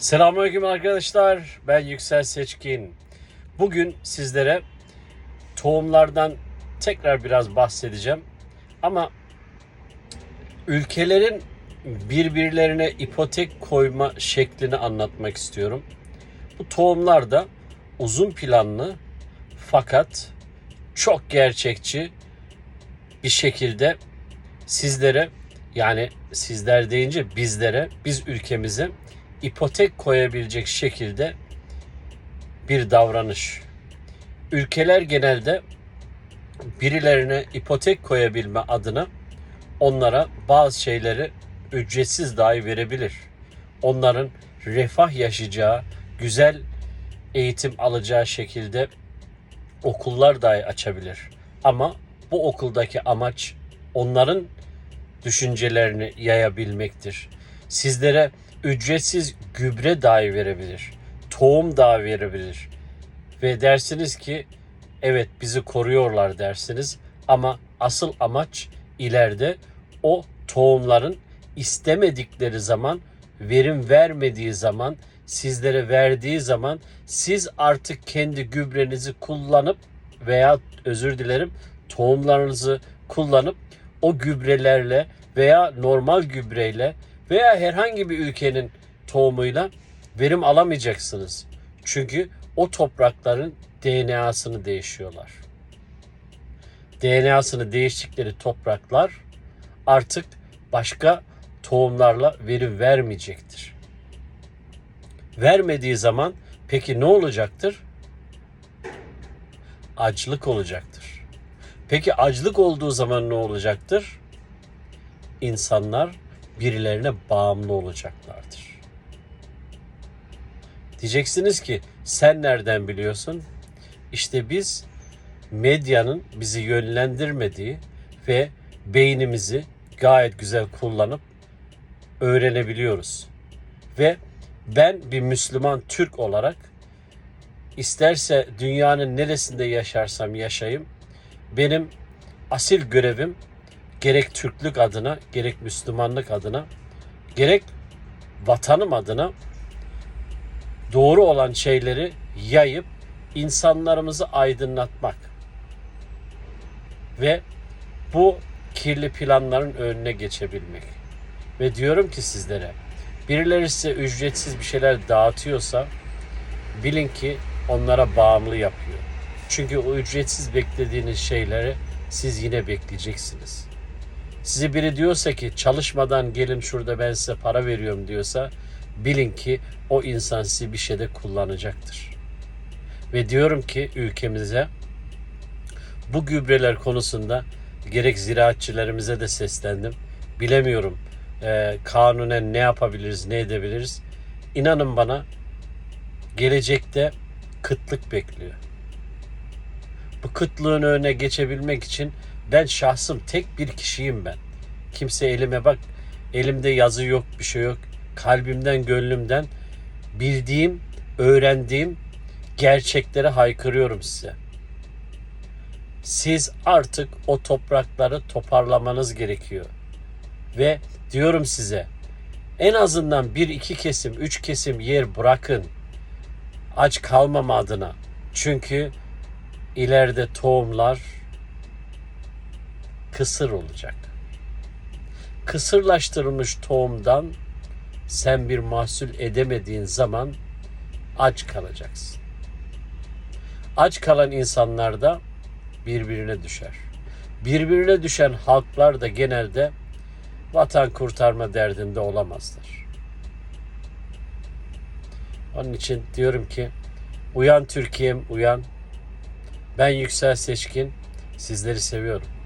Selamünaleyküm arkadaşlar. Ben Yüksel Seçkin. Bugün sizlere tohumlardan tekrar biraz bahsedeceğim. Ama ülkelerin birbirlerine ipotek koyma şeklini anlatmak istiyorum. Bu tohumlar da uzun planlı fakat çok gerçekçi bir şekilde sizlere yani sizler deyince bizlere, biz ülkemize ipotek koyabilecek şekilde bir davranış. Ülkeler genelde birilerine ipotek koyabilme adına onlara bazı şeyleri ücretsiz dahi verebilir. Onların refah yaşayacağı, güzel eğitim alacağı şekilde okullar dahi açabilir. Ama bu okuldaki amaç onların düşüncelerini yayabilmektir. Sizlere ücretsiz gübre dahi verebilir. Tohum dahi verebilir. Ve dersiniz ki evet bizi koruyorlar dersiniz ama asıl amaç ileride o tohumların istemedikleri zaman verim vermediği zaman sizlere verdiği zaman siz artık kendi gübrenizi kullanıp veya özür dilerim tohumlarınızı kullanıp o gübrelerle veya normal gübreyle veya herhangi bir ülkenin tohumuyla verim alamayacaksınız. Çünkü o toprakların DNA'sını değişiyorlar. DNA'sını değiştikleri topraklar artık başka tohumlarla verim vermeyecektir. Vermediği zaman peki ne olacaktır? Açlık olacaktır. Peki açlık olduğu zaman ne olacaktır? İnsanlar birilerine bağımlı olacaklardır. Diyeceksiniz ki sen nereden biliyorsun? İşte biz medyanın bizi yönlendirmediği ve beynimizi gayet güzel kullanıp öğrenebiliyoruz. Ve ben bir Müslüman Türk olarak isterse dünyanın neresinde yaşarsam yaşayayım benim asil görevim gerek Türklük adına, gerek Müslümanlık adına, gerek vatanım adına doğru olan şeyleri yayıp insanlarımızı aydınlatmak ve bu kirli planların önüne geçebilmek. Ve diyorum ki sizlere birileri size ücretsiz bir şeyler dağıtıyorsa bilin ki onlara bağımlı yapıyor. Çünkü o ücretsiz beklediğiniz şeyleri siz yine bekleyeceksiniz. Size biri diyorsa ki çalışmadan gelin şurada ben size para veriyorum diyorsa bilin ki o insan sizi bir şeyde kullanacaktır. Ve diyorum ki ülkemize bu gübreler konusunda gerek ziraatçilerimize de seslendim. Bilemiyorum e, kanunen ne yapabiliriz, ne edebiliriz. İnanın bana gelecekte kıtlık bekliyor. Bu kıtlığın önüne geçebilmek için ben şahsım tek bir kişiyim ben. Kimse elime bak elimde yazı yok bir şey yok. Kalbimden gönlümden bildiğim öğrendiğim gerçekleri haykırıyorum size. Siz artık o toprakları toparlamanız gerekiyor. Ve diyorum size en azından bir iki kesim, üç kesim yer bırakın. Aç kalmama adına. Çünkü ileride tohumlar kısır olacak. Kısırlaştırılmış tohumdan sen bir mahsul edemediğin zaman aç kalacaksın. Aç kalan insanlar da birbirine düşer. Birbirine düşen halklar da genelde vatan kurtarma derdinde olamazlar. Onun için diyorum ki uyan Türkiye'm uyan. Ben Yüksel Seçkin. Sizleri seviyorum.